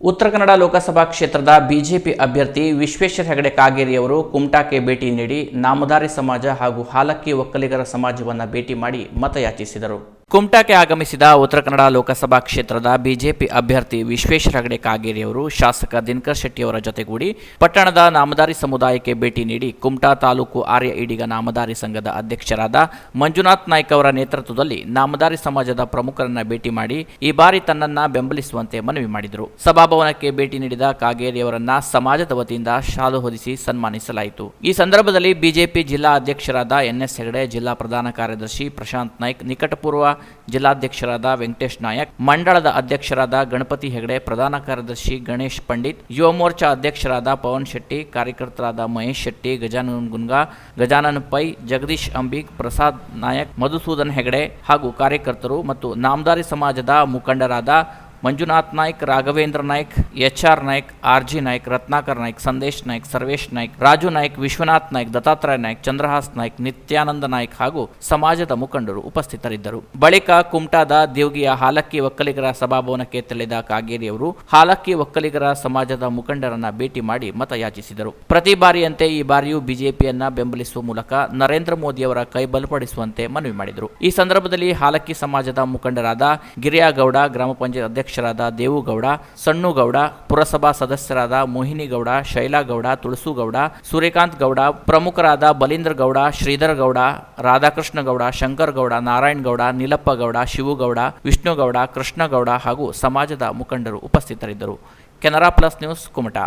ಉತ್ತರ ಕನ್ನಡ ಲೋಕಸಭಾ ಕ್ಷೇತ್ರದ ಬಿಜೆಪಿ ಅಭ್ಯರ್ಥಿ ವಿಶ್ವೇಶ್ವರ ಹೆಗಡೆ ಕಾಗೇರಿಯವರು ಕುಮಟಾಕ್ಕೆ ಭೇಟಿ ನೀಡಿ ನಾಮದಾರಿ ಸಮಾಜ ಹಾಗೂ ಹಾಲಕ್ಕಿ ಒಕ್ಕಲಿಗರ ಸಮಾಜವನ್ನು ಭೇಟಿ ಮಾಡಿ ಮತಯಾಚಿಸಿದರು. ಕುಮಟಾಕ್ಕೆ ಆಗಮಿಸಿದ ಉತ್ತರ ಕನ್ನಡ ಲೋಕಸಭಾ ಕ್ಷೇತ್ರದ ಬಿಜೆಪಿ ಅಭ್ಯರ್ಥಿ ವಿಶ್ವೇಶ್ವರ ಹೆಗಡೆ ಕಾಗೇರಿಯವರು ಶಾಸಕ ದಿನಕರ್ ಶೆಟ್ಟಿಯವರ ಜೊತೆಗೂಡಿ ಪಟ್ಟಣದ ನಾಮದಾರಿ ಸಮುದಾಯಕ್ಕೆ ಭೇಟಿ ನೀಡಿ ಕುಮಟಾ ತಾಲೂಕು ಆರ್ಯ ಈಡಿಗ ನಾಮದಾರಿ ಸಂಘದ ಅಧ್ಯಕ್ಷರಾದ ಮಂಜುನಾಥ್ ನಾಯ್ಕ ಅವರ ನೇತೃತ್ವದಲ್ಲಿ ನಾಮದಾರಿ ಸಮಾಜದ ಪ್ರಮುಖರನ್ನ ಭೇಟಿ ಮಾಡಿ ಈ ಬಾರಿ ತನ್ನನ್ನ ಬೆಂಬಲಿಸುವಂತೆ ಮನವಿ ಮಾಡಿದರು. ಸಭಾಭವನಕ್ಕೆ ಭೇಟಿ ನೀಡಿದ ಕಾಗೇರಿಯವರನ್ನ ಸಮಾಜದ ವತಿಯಿಂದ ಶಾಲು ಹೊದಿಸಿ ಸನ್ಮಾನಿಸಲಾಯಿತು. ಈ ಸಂದರ್ಭದಲ್ಲಿ ಬಿಜೆಪಿ ಜಿಲ್ಲಾ ಅಧ್ಯಕ್ಷರಾದ ಎನ್ಎಸ್ ಹೆಗಡೆ, ಜಿಲ್ಲಾ ಪ್ರಧಾನ ಕಾರ್ಯದರ್ಶಿ ಪ್ರಶಾಂತ್ ನಾಯ್ಕ್, ನಿಕಟಪೂರ್ವ ಜಿಲ್ಲಾಧ್ಯಕ್ಷರಾದ ವೆಂಕಟೇಶ್ ನಾಯಕ್, ಮಂಡಳದ ಅಧ್ಯಕ್ಷರಾದ ಗಣಪತಿ ಹೆಗಡೆ, ಪ್ರಧಾನ ಕಾರ್ಯದರ್ಶಿ ಗಣೇಶ್ ಪಂಡಿತ್ ಯುವ ಮೋರ್ಚಾ ಅಧ್ಯಕ್ಷರಾದ ಪವನ್ ಶೆಟ್ಟಿ, ಕಾರ್ಯಕರ್ತರಾದ ಮಹೇಶ್ ಶೆಟ್ಟಿ, ಗಜಾನನ್ ಗುನ್ಗಾ, ಗಜಾನನ್ ಪೈ, ಜಗದೀಶ್ ಅಂಬಿಕ್, ಪ್ರಸಾದ್ ನಾಯಕ್, ಮಧುಸೂದನ್ ಹೆಗಡೆ ಹಾಗೂ ಕಾರ್ಯಕರ್ತರು ಮತ್ತು ನಾಮದಾರಿ ಸಮಾಜದ ಮುಖಂಡರಾದ Manjunath Naik, Raghavendra Naik, H R Naik, R G Naik, Ratnakar Naik, Sandesh Naik, Sarvesh Naik, Raju Naik, Vishwanath Naik, Dattatreya Naik, Chandrahas Naik, Nityananda Naik ಹಾಗೂ ಸಮಾಜದ ಮುಖಂಡರು ಉಪಸ್ಥಿತರಿದ್ದರು. ಬಳಿಕ ಕುಮಟಾದ ದೇವ್ಗಿಯ ಹಾಲಕ್ಕಿ ಒಕ್ಕಲಿಗರ ಸಭಾಭವನಕ್ಕೆ ತೆರಳಿದ ಕಾಗೇರಿಯವರು ಹಾಲಕ್ಕಿ ಒಕ್ಕಲಿಗರ ಸಮಾಜದ ಮುಖಂಡರನ್ನ ಭೇಟಿ ಮಾಡಿ ಮತಯಾಚಿಸಿದರು. ಪ್ರತಿ ಬಾರಿಯಂತೆ ಈ ಬಾರಿಯೂ ಬಿಜೆಪಿಯನ್ನ ಬೆಂಬಲಿಸುವ ಮೂಲಕ ನರೇಂದ್ರ ಮೋದಿಯವರ ಕೈ ಬಲಪಡಿಸುವಂತೆ ಮನವಿ ಮಾಡಿದರು. ಈ ಸಂದರ್ಭದಲ್ಲಿ ಹಾಲಕ್ಕಿ ಸಮಾಜದ ಮುಖಂಡರಾದ ಗಿರಿಯಾಗೌಡ, ಗ್ರಾಮ ಪಂಚಾಯತ್ ಅಧ್ಯಕ್ಷರಾದ ದೇವುಗೌಡ, ಸಣ್ಣುಗೌಡ, ಪುರಸಭಾ ಸದಸ್ಯರಾದ ಮೋಹಿನಿಗೌಡ, ಶೈಲಾಗೌಡ, ತುಳಸುಗೌಡ ಸೂರ್ಯಕಾಂತ್ ಗೌಡ ಪ್ರಮುಖರಾದ ಬಲೀಂದ್ರ ಗೌಡ ಶ್ರೀಧರ್ ಗೌಡ ರಾಧಾಕೃಷ್ಣ ಗೌಡ ಶಂಕರ್ ಗೌಡ ನಾರಾಯಣ್ ಗೌಡ ನೀಲಪ್ಪ ಗೌಡ ಶಿವುಗೌಡ, ವಿಷ್ಣುಗೌಡ, ಕೃಷ್ಣಗೌಡ ಹಾಗೂ ಸಮಾಜದ ಮುಖಂಡರು ಉಪಸ್ಥಿತರಿದ್ದರು. Canara plus news Kumta.